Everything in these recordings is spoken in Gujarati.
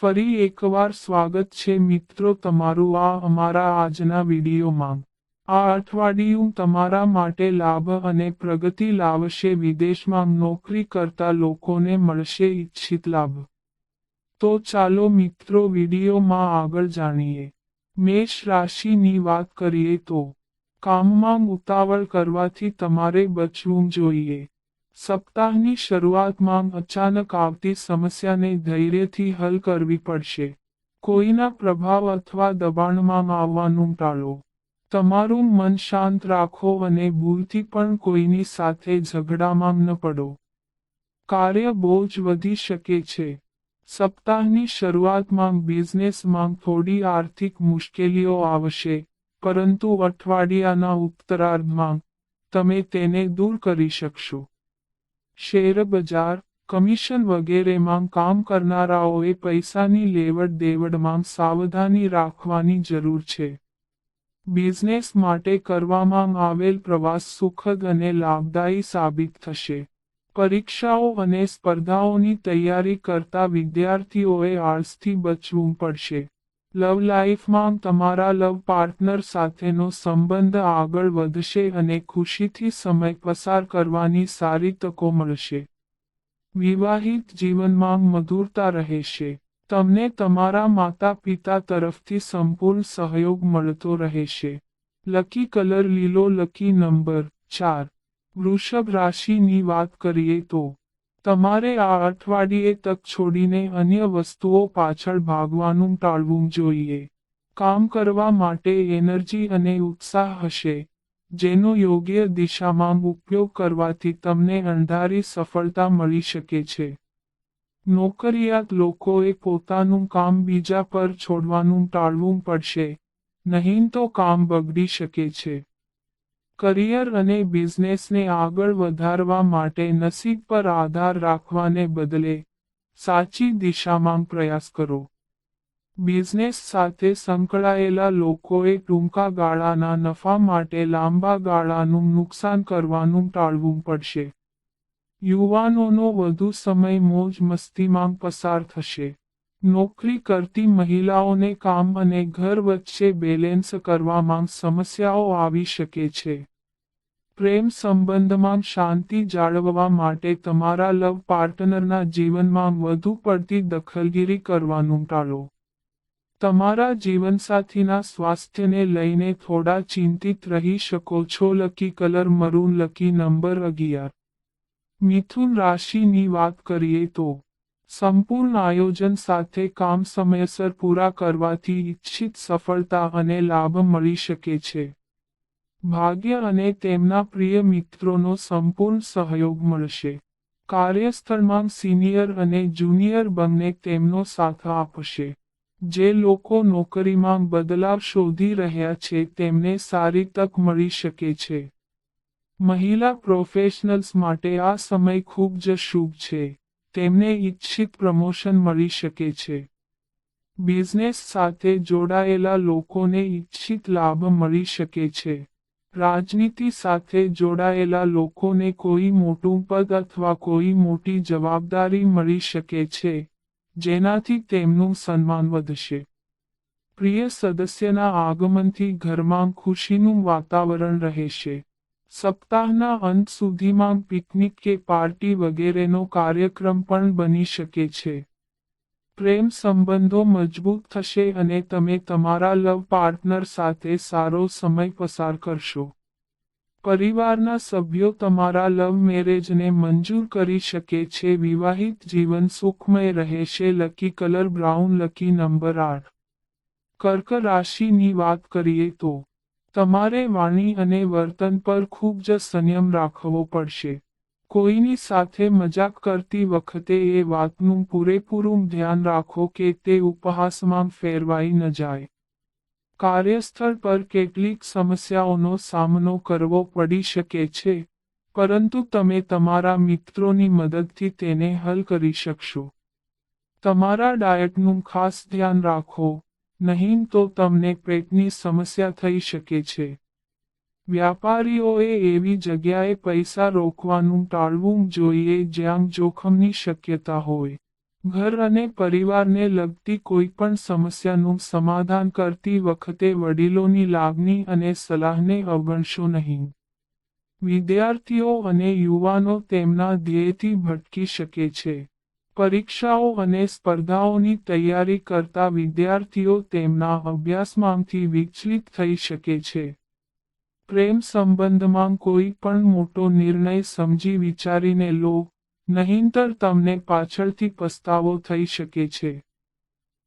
ફરી એકવાર સ્વાગત છે મિત્રો તમારું આ અમારા આજના વિડીયોમાં. આ અઠવાડિયું તમારા માટે લાભ અને પ્રગતિ લાવશે. વિદેશમાં નોકરી કરતા લોકોને મળશે ઈચ્છિત લાભ. તો ચાલો મિત્રો વિડીયોમાં આગળ જાણીએ. મેષ રાશિની વાત કરીએ તો, કામમાં ઉતાવળ કરવાથી તમારે બચવું જોઈએ. સપ્તાહની શરૂઆતમાં અચાનક આવતી સમસ્યાને ધૈર્યથી હલ કરવી પડશે. કોઈના પ્રભાવ અથવા દબાણમાં આવવાનું ટાળો. તમારું મન શાંત રાખો અને ભૂલથી પણ કોઈની સાથે ઝઘડામાં ન પડો. કાર્ય બોજ વધી શકે છે. સપ્તાહની શરૂઆતમાં બિઝનેસમાં થોડી આર્થિક મુશ્કેલીઓ આવશે, પરંતુ અઠવાડિયાના ઉત્તરાર્ધમાં તમે તેને દૂર કરી શકશો. શેર બજાર, કમિશન વગેરેમાં કામ કરનારાઓએ પૈસાની લેવડ દેવડમાં સાવધાની રાખવાની જરૂર છે. બિઝનેસ માટે કરવામાં આવેલ પ્રવાસ સુખદ અને લાભદાયી સાબિત થશે. પરીક્ષાઓ અને સ્પર્ધાઓની તૈયારી કરતા વિદ્યાર્થીઓએ આળસથી બચવું પડશે. લવ લાઈફમાં તમારા લવ પાર્ટનર સાથેનો સંબંધ આગળ વધશે અને ખુશીથી સમય પસાર કરવાની સારી તકો મળશે. વિવાહિત જીવનમાં મધુરતા રહેશે. તમને તમારા માતા પિતા તરફથી સંપૂર્ણ સહયોગ મળતો રહેશે. લકી કલર લીલો લકી નંબર ચાર. વૃષભ રાશિની વાત કરીએ તો તમારે આ અઠવાડિયે તક છોડીને અન્ય વસ્તુઓ પાછળ ભાગવાનું ટાળવું જોઈએ. કામ કરવા માટે એનર્જી અને ઉત્સાહ હશે, જેનો યોગ્ય દિશામાં ઉપયોગ કરવાથી તમને અંધારી સફળતા મળી શકે છે. નોકરિયાત લોકોએ પોતાનું કામ બીજા પર છોડવાનું ટાળવું પડશે, નહીં તો કામ બગડી શકે છે. કરિયર અને બિઝનેસને આગળ વધારવા માટે નસીબ પર આધાર રાખવાને બદલે સાચી દિશામાં પ્રયાસ કરો. બિઝનેસ સાથે સંકળાયેલા લોકોએ ટૂંકા ગાળાના નફા માટે લાંબા ગાળાનું નુકસાન કરવાનું ટાળવું પડશે. યુવાનોનો વધુ સમય મોજ મસ્તીમાં પસાર થશે. નોકરી કરતી મહિલાઓને કામ અને ઘર વચ્ચે બેલેન્સ કરવામાં સમસ્યાઓ આવી શકે છે. પ્રેમ સંબંધમાં શાંતિ જાળવવા માટે તમારા લવ પાર્ટનરના જીવનમાં વધુ પડતી દખલગીરી કરવાનું ટાળો. તમારા જીવનસાથીના સ્વાસ્થ્યને લઈને થોડા ચિંતિત રહી શકો છો. Lucky colour maroon, lucky number અગિયાર. મિથુન રાશિની વાત કરીએ તો, સંપૂર્ણ આયોજન સાથે કામ સમયસર પૂરા કરવાથી ઈચ્છિત સફળતા અને લાભ મળી શકે છે. ભાગ્ય અને તેમના પ્રિય મિત્રોનો સંપૂર્ણ સહયોગ મળશે. કાર્યસ્થળમાં સિનિયર અને જુનિયર બંને તેમનો સાથ આપશે. જે લોકો નોકરીમાં બદલાવ શોધી રહ્યા છે તેમને સારી તક મળી શકે છે. મહિલા પ્રોફેશનલ્સ માટે આ સમય ખૂબ જ શુભ છે. તેમને ઈચ્છિત પ્રમોશન મળી શકે છે. બિઝનેસ સાથે જોડાયેલા લોકોને ઈચ્છિત લાભ મળી શકે છે. રાજનીતિ સાથે જોડાયેલા લોકોને કોઈ મોટું પદ અથવા કોઈ મોટી જવાબદારી મળી શકે છે, જેનાથી તેમનું સન્માન વધશે. પ્રિય સદસ્યના આગમનથી ઘરમાં ખુશીનું વાતાવરણ રહેશે. સપ્તાહના અંત સુધીમાં પિકનિક કે પાર્ટી વગેરેનો કાર્યક્રમ પણ બની શકે છે. પ્રેમ સંબંધો મજબૂત થશે અને તમે તમારા લવ પાર્ટનર સાથે સારો સમય પસાર કરશો. પરિવારના સભ્યો તમારા લવ મેરેજને મંજૂર કરી શકે છે. વિવાહિત જીવન સુખમય રહેશે. Lucky colour brown lucky number આઠ. કર્ક રાશિની વાત કરીએ તો, તમારે વાણી અને વર્તન પર ખૂબ જ સંયમ રાખવો પડશે. કોઈની સાથે મજાક કરતી વખતે એ વાતનું પૂરેપૂરું ધ્યાન રાખો કે તે ઉપહાસમાં ફેરવાઈ ન જાય. કાર્યસ્થળ પર કેટલીક સમસ્યાઓનો સામનો કરવો પડી શકે છે, પરંતુ તમે તમારા મિત્રોની મદદથી તેને હલ કરી શકશો. તમારા ડાયટનું ખાસ ધ્યાન રાખો, નહીં તો તમને પેટની સમસ્યા થઈ શકે છે. વ્યાપારીઓએ એવી જગ્યાએ પૈસા રોકવાનું ટાળવું જોઈએ જ્યાં જોખમની શક્યતા હોય. ઘર અને પરિવારને લગતી કોઈ પણ સમસ્યાનું સમાધાન કરતી વખતે વડીલોની લાગણી અને સલાહને અવગણશો નહીં. વિદ્યાર્થીઓ અને યુવાનો તેમના ધ્યેયથી ભટકી શકે છે. પરીક્ષાઓ અને સ્પર્ધાઓની તૈયારી કરતા વિદ્યાર્થીઓ તેમના અભ્યાસમાંથી વિચલિત થઈ શકે છે. પ્રેમ સંબંધમાં કોઈ પણ મોટો નિર્ણય સમજી વિચારીને લો, નહીંતર તમને પાછળથી પસ્તાવો થઈ શકે છે.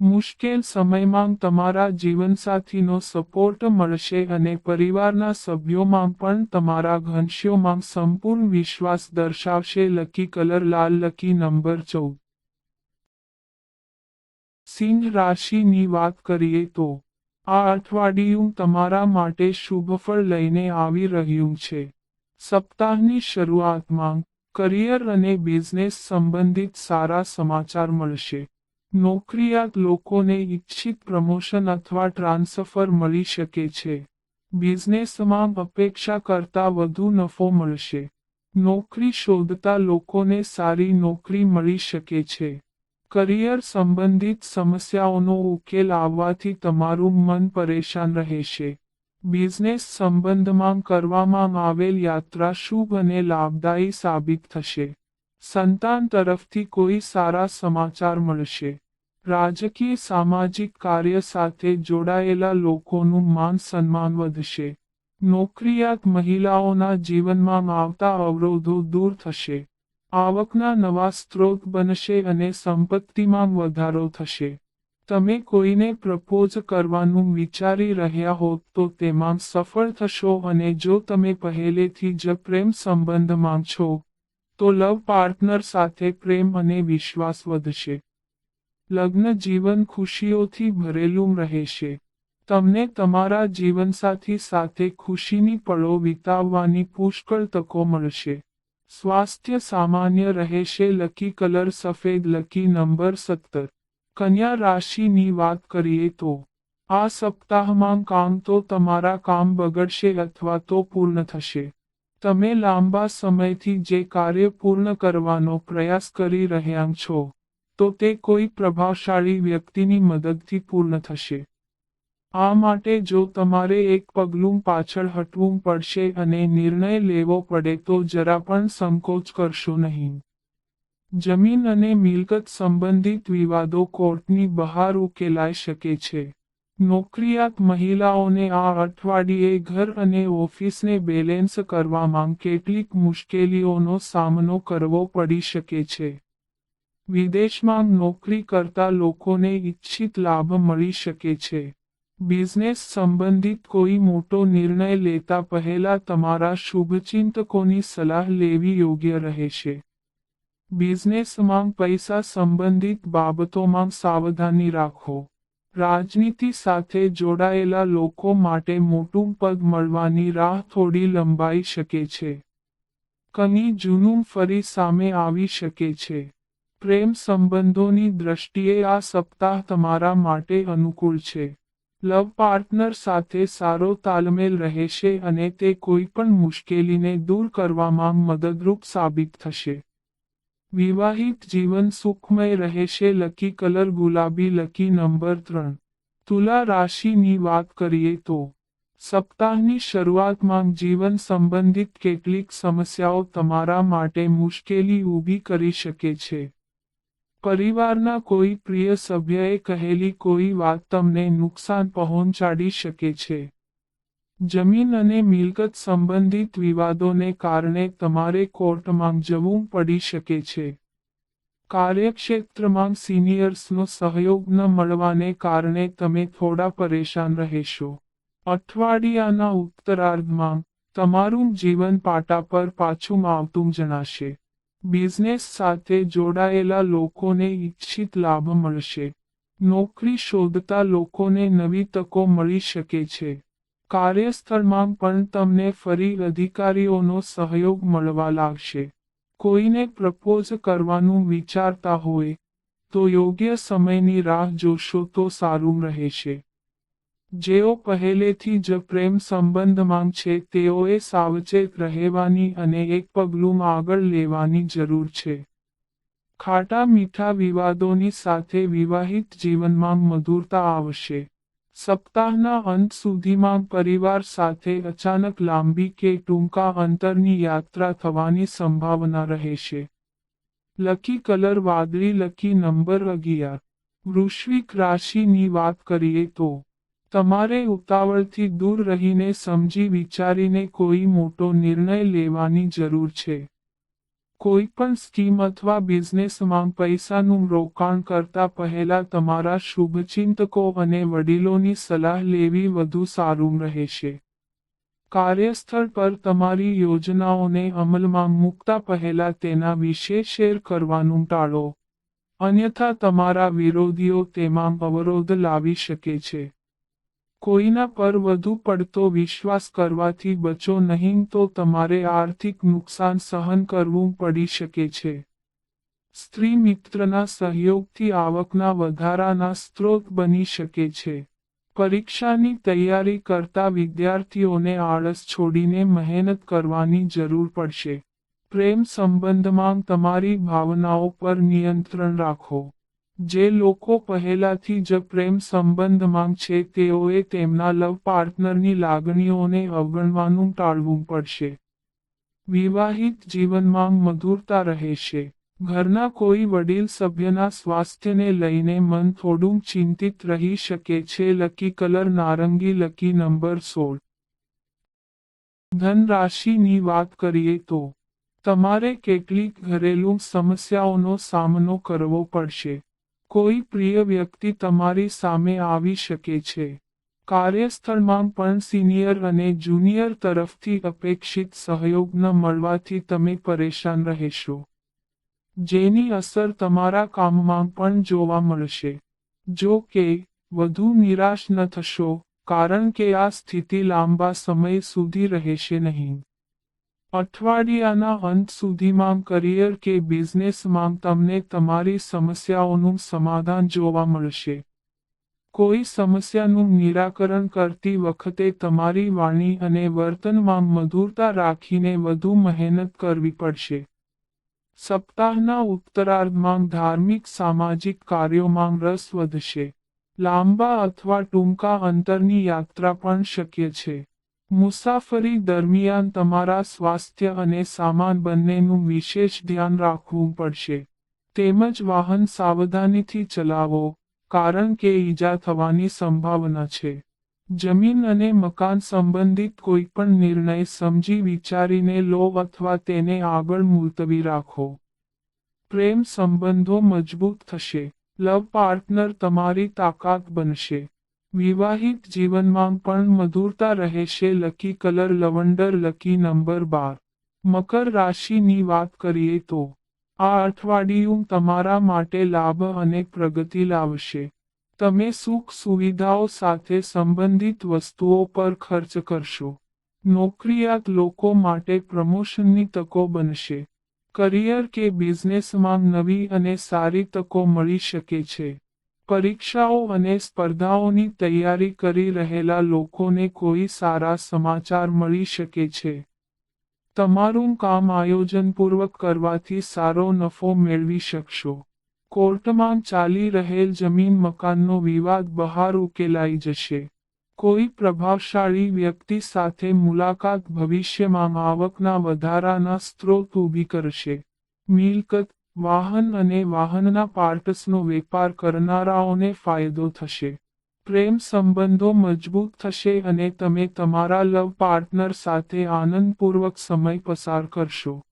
મુશ્કેલ સમયમાં તમારા જીવનસાથીનો સપોર્ટ મળશે અને પરિવારના સભ્યોમાં પણ તમારા ઘનશ્યોમાં સંપૂર્ણ વિશ્વાસ દર્શાવશે. લકી કલર લાલ, લકી નંબર ચૌદ. સિંહ રાશિની વાત કરીએ તો આ અઠવાડિયું તમારા માટે શુભફળ લઈને આવી રહ્યું છે. સપ્તાહની શરૂઆતમાં કરિયર અને બિઝનેસ સંબંધિત સારા સમાચાર મળશે. નોકરિયાત લોકોને ઇચ્છિત પ્રમોશન અથવા ટ્રાન્સફર મળી શકે છે. બિઝનેસમાં અપેક્ષા કરતાં વધુ નફો મળશે. નોકરી શોધતા લોકોને સારી નોકરી મળી શકે છે. કરિયર સંબંધિત સમસ્યાઓનો ઉકેલ આવવાથી તમારું મન પરેશાન રહેશે. બિઝનેસ સંબંધમાં કરવામાં આવેલ યાત્રા શુભ અને લાભદાયી સાબિત થશે. સંતાન તરફથી કોઈ સારા સમાચાર મળશે. રાજકીય સામાજિક કાર્ય સાથે જોડાયેલા લોકોનું માન સન્માન વધશે. નોકરિયાત મહિલાઓના જીવનમાં આવતા અવરોધો દૂર થશે. આવકના નવા સ્ત્રોત બનશે અને સંપત્તિમાં વધારો થશે. તમે કોઈને પ્રપોઝ કરવાનું વિચારી રહ્યા હો તો તેમાં સફળ થશો અને જો તમે પહેલેથી જ પ્રેમ સંબંધમાં છો, તો લવ પાર્ટનર સાથે પ્રેમ અને વિશ્વાસ વધશે. લગ્ન જીવન ખુશીઓથી ભરેલું રહેશે. તમને તમારા જીવનસાથી સાથે ખુશીની પળો વિતાવવાની પુષ્કળ તકો મળશે. સ્વાસ્થ્ય સામાન્ય રહેશે લકી કલર સફેદ, લકી નંબર સત્તર. કન્યા રાશિની વાત કરીએ તો, આ સપ્તાહમાં કામ તો તમારા કામ બગડશે અથવા તો પૂર્ણ થશે. તમે લાંબા સમયથી જે કાર્ય પૂર્ણ કરવાનો પ્રયાસ કરી રહ્યા છો, તો તે કોઈ પ્રભાવશાળી વ્યક્તિની મદદથી પૂર્ણ થશે. આ માટે જો તમારે એક પગલું પાછળ હટવું પડશે અને નિર્ણય લેવો પડે તો જરા પણ સંકોચ કરશો નહીં. જમીન અને મિલકત સંબંધિત વિવાદો કોર્ટની બહાર ઉકેલાઈ શકે છે. નોકરિયાત મહિલાઓને આ અઠવાડિયે ઘર અને ઓફિસને બેલેન્સ કરવામાં કેટલીક મુશ્કેલીઓનો સામનો કરવો પડી શકે છે. વિદેશમાં નોકરી કરતા લોકોને ઇચ્છિત લાભ મળી શકે છે. બિઝનેસ સંબંધિત કોઈ મોટો નિર્ણય લેતા પહેલા તમારા શુભચિંતકોની સલાહ લેવી યોગ્ય રહેશે. બિઝનેસમાં પૈસા સંબંધિત બાબતોમાં સાવધાની રાખો. રાજનીતિ સાથે જોડાયેલા લોકો માટે મોટું પદ મળવાની રાહ થોડી લંબાઈ શકે છે. કની જૂનું ફરી સામે આવી શકે છે. પ્રેમ સંબંધોની દ્રષ્ટિએ આ સપ્તાહ તમારા માટે અનુકૂળ છે. લવ પાર્ટનર સાથે સારો તાલમેલ રહેશે અને તે કોઈ પણ મુશ્કેલીને દૂર કરવામાં મદદરૂપ સાબિત થશે. વિવાહિત જીવન સુખમય રહેશે, લકી કલર ગુલાબી, લકી નંબર ત્રણ. તુલા રાશિની વાત કરીએ તો, સપ્તાહની શરૂઆતમાં જીવન સંબંધિત કેટલીક સમસ્યાઓ તમારા માટે મુશ્કેલી ઊભી કરી શકે છે. પરિવારના કોઈ પ્રિય સભ્યએ કહેલી કોઈ વાત તમને નુકસાન પહોંચાડી શકે છે. જમીન અને મિલકત સંબંધિત વિવાદોને કારણે તમારે કોર્ટમાં જવું પડી શકે છે. કાર્યક્ષેત્રમાં સિનિયર્સનો સહયોગ ન મળવાને કારણે તમે થોડા પરેશાન રહેશો. અઠવાડિયાના ઉત્તરાર્ધમાં તમારું જીવન પાટા પર પાછું આવતું જણાશે. બિઝનેસ સાથે જોડાયેલા લોકોને ઇચ્છિત લાભ મળશે. નોકરી શોધતા લોકોને નવી તકો મળી શકે છે. કાર્યસ્થળમાં પણ તમને ફરી અધિકારીઓનો સહયોગ મળવા લાગશે. કોઈને પ્રપોઝ કરવાનું વિચારતા હોય, તો યોગ્ય સમયની રાહ જોશો તો સારું રહેશે. જેઓ પહેલેથી જ પ્રેમ સંબંધમાં છે, તેઓએ સાવચેત રહેવાની અને એક પગલું આગળ લેવાની જરૂર છે. ખાટા મીઠા વિવાદોની સાથે વિવાહિત જીવનમાં મધુરતા આવશે. સપ્તાહના અંત સુધીમાં પરિવાર સાથે અચાનક લાંબી કે ટૂંકા અંતરની યાત્રા થવાની સંભાવના રહેશે. લકી કલર વાદળી, લકી નંબર અગિયાર. વૃશ્વિક રાશિની વાત કરીએ તો તમારે ઉતાવળથી દૂર રહીને સમજી વિચારીને કોઈ મોટો નિર્ણય લેવાની જરૂર છે. કોઈ પણ સ્કીમ અથવા બિઝનેસમાં પૈસાનું રોકાણ કરતા પહેલા તમારા શુભચિંતકો અને વડીલોની સલાહ લેવી વધુ સારું રહેશે. કાર્યસ્થળ પર તમારી યોજનાઓને અમલમાં મૂકતા પહેલા તેના વિશે શેર કરવાનું ટાળો. અન્યથા તમારા વિરોધીઓ તેમાં અવરોધ લાવી શકે છે. કોઈના પર વધુ પડતો વિશ્વાસ કરવાથી બચો નહીં તો તમારે આર્થિક નુકસાન સહન કરવું પડી શકે છે. સ્ત્રી મિત્રના સહયોગથી આવકના વધારાના સ્ત્રોત બની શકે છે. પરીક્ષાની તૈયારી કરતા વિદ્યાર્થીઓને આળસ છોડીને મહેનત કરવાની જરૂર પડશે. પ્રેમ સંબંધમાં તમારી ભાવનાઓ પર નિયંત્રણ રાખો. જે લોકો પહેલાથી જ પ્રેમ સંબંધમાં છે, તેઓએ તેમના લવ પાર્ટનરની લાગણીઓને અવગણવાનું ટાળવું પડશે. વિવાહિત જીવનમાં મધુરતા રહેશે. ઘરના કોઈ વડીલ સભ્યના સ્વાસ્થ્યને લઈને મન થોડું ચિંતિત રહી શકે છે. લકી કલર નારંગી, લકી નંબર સોળ. ધન રાશિની વાત કરીએ તો, તમારે કેટલીક ઘરેલું સમસ્યાઓનો સામનો કરવો પડશે. કોઈ પ્રિય વ્યક્તિ તમારી સામે આવી શકે છે. કાર્યસ્થળમાં પણ સિનિયર અને જુનિયર તરફથી અપેક્ષિત સહયોગ ન મળવાથી તમે પરેશાન રહેશો. જેની અસર તમારા કામમાં પણ જોવા મળશે. જો કે, વધુ નિરાશ ન થશો, કારણ કે આ સ્થિતિ લાંબા સમય સુધી રહેશે નહીં. અઠવાડિયાના અંત સુધીમાં કરિયર કે બિઝનેસમાં તમને તમારી સમસ્યાઓનું સમાધાન જોવા મળશે. કોઈ સમસ્યાનું નિરાકરણ કરતી વખતે તમારી વાણી અને વર્તનમાં મધુરતા રાખીને વધુ મહેનત કરવી પડશે. સપ્તાહના ઉત્તરાર્ધમાં ધાર્મિક સામાજિક કાર્યોમાં રસ વધશે. લાંબા અથવા ટૂંકા અંતરની યાત્રા પણ શક્ય છે. મુસાફરી દરમિયાન તમારા સ્વાસ્થ્ય અને સામાન બંનેનું વિશેષ ધ્યાન રાખવું પડશે. તેમજ વાહન સાવધાનીથી ચલાવો, કારણ કે ઈજા થવાની સંભાવના છે. જમીન અને મકાન સંબંધિત કોઈપણ નિર્ણય સમજી વિચારીને લો અથવા તેને આગળ મુલતવી રાખો. પ્રેમ સંબંધો મજબૂત થશે. લવ પાર્ટનર તમારી તાકાત બનશે. વિવાહિત જીવનમાં પણ મધુરતા રહેશે lucky colour, lavender, lucky number બાર. મકર રાશિની વાત કરીએ તો, આ અઠવાડિયું તમારા માટે લાભ અને પ્રગતિ લાવશે. તમે સુખ સુવિધાઓ સાથે સંબંધિત વસ્તુઓ પર ખર્ચ કરશો. નોકરિયાત લોકો માટે પ્રમોશનની તકો બનશે. કરિયર કે બિઝનેસમાં નવી અને સારી તકો મળી શકે છે. પરીક્ષાઓ અને સ્પર્ધાઓની તૈયારી કરી રહેલા લોકોને કોઈ સારા સમાચાર મળી શકે છે. તમારું કામ આયોજનપૂર્વક કરવાથી સારો નફો મેળવી શકશો. કોર્ટમાં ચાલી રહેલ જમીન મકાનનો વિવાદ બહાર ઉકેલાઈ જશે. કોઈ પ્રભાવશાળી વ્યક્તિ સાથે મુલાકાત ભવિષ્યમાં આવકના વધારાના સ્ત્રોત ઊભી કરશે. મિલકત વાહન અને વાહનના પાર્ટસનો વેપાર કરનારાઓને ફાયદો થશે. પ્રેમ સંબંધો મજબૂત થશે અને તમે તમારા લવ પાર્ટનર સાથે આનંદપૂર્વક સમય પસાર કરશો.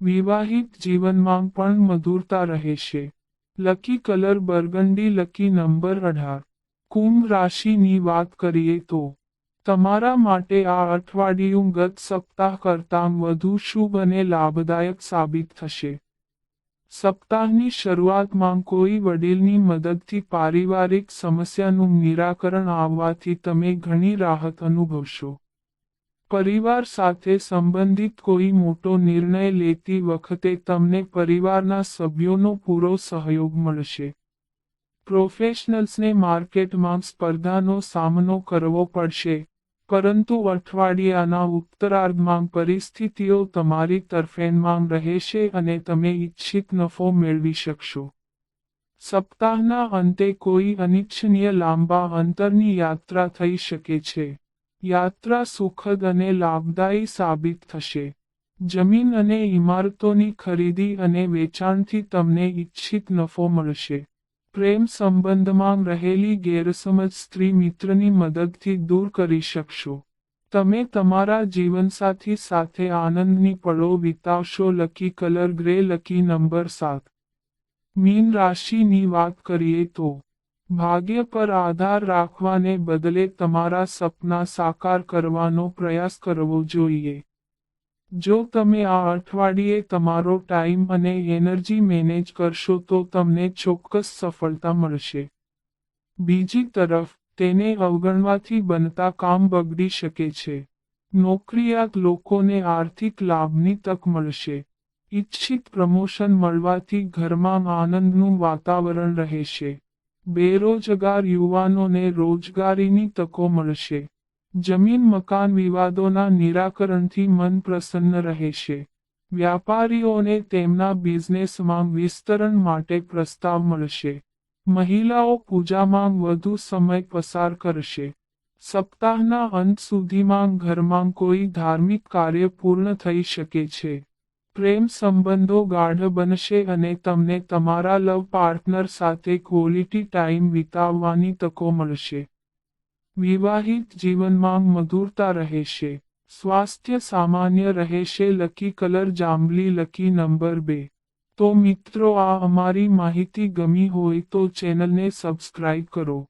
વિવાહિત જીવનમાં પણ મધુરતા રહેશે. Lucky colour burgundy, lucky number અઢાર. કુંભ રાશિની વાત કરીએ તો, તમારા માટે આ અઠવાડિયું ગત સપ્તાહ કરતાં વધુ શુભ અને લાભદાયક સાબિત થશે. સપ્તાહની શરૂઆતમાં કોઈ વડીલની મદદથી પારિવારિક સમસ્યાનું નિરાકરણ આવવાથી તમે ઘણી રાહત અનુભવશો. પરિવાર સાથે સંબંધિત કોઈ મોટો નિર્ણય લેતી વખતે તમને પરિવારના સભ્યોનો પૂરો સહયોગ મળશે. પ્રોફેશનલ્સને માર્કેટમાં સ્પર્ધાનો સામનો કરવો પડશે. પરંતુ અઠવાડિયાના ઉત્તરાર્ધમાં પરિસ્થિતિઓ તમારી તરફેણમાં રહેશે અને તમે ઇચ્છિત નફો મેળવી શકશો. સપ્તાહના અંતે કોઈ અનિચ્છનીય લાંબા અંતરની યાત્રા થઈ શકે છે. યાત્રા સુખદ અને લાભદાયી સાબિત થશે. જમીન અને ઇમારતોની ખરીદી અને વેચાણથી તમને ઇચ્છિત નફો મળશે. પ્રેમ સંબંધમાં રહેલી ગેરસમજ સ્ત્રી મિત્રની મદદથી દૂર કરી શકશો. તમે તમારા જીવનસાથી સાથે આનંદની પળો વિતાવશો. Lucky colour grey, lucky number સાત. મીન રાશિની વાત કરીએ તો, ભાગ્ય પર આધાર રાખવાને બદલે તમારા સપના સાકાર કરવાનો પ્રયાસ કરવો જોઈએ. જો તમે આ અઠવાડિયે તમારો ટાઈમ અને એનર્જી મેનેજ કરશો તો તમને ચોક્કસ સફળતા મળશે. બીજી તરફ, તેને અવગણવાથી બનતા કામ બગડી શકે છે. નોકરિયાત લોકોને આર્થિક લાભની તક મળશે. ઇચ્છિત પ્રમોશન મળવાથી ઘરમાં આનંદનું વાતાવરણ રહેશે. બેરોજગાર યુવાનોને રોજગારીની તકો મળશે. જમીન મકાન વિવાદોના નિરાકરણથી મન પ્રસન્ન રહેશે વ્યાપારીઓને તેમના બિઝનેસમાં વિસ્તરણ માટે પ્રસ્તાવ મળશે. મહિલાઓ પૂજામાં વધુ સમય પસાર કરશે. સપ્તાહના અંત સુધીમાં ઘરમાં કોઈ ધાર્મિક કાર્ય પૂર્ણ થઈ શકે છે. પ્રેમ સંબંધો ગાઢ બનશે અને તમને તમારા લવ પાર્ટનર સાથે ક્વોલિટી ટાઈમ વિતાવવાની તકો મળશે. વિવાહિત જીવનમાં મધુરતા રહેશે સ્વાસ્થ્ય સામાન્ય રહેશે લકી કલર જાંબલી, લકી નંબર બે. તો મિત્રો, આ અમારી માહિતી ગમી હોય તો ચેનલને સબસ્ક્રાઇબ કરો.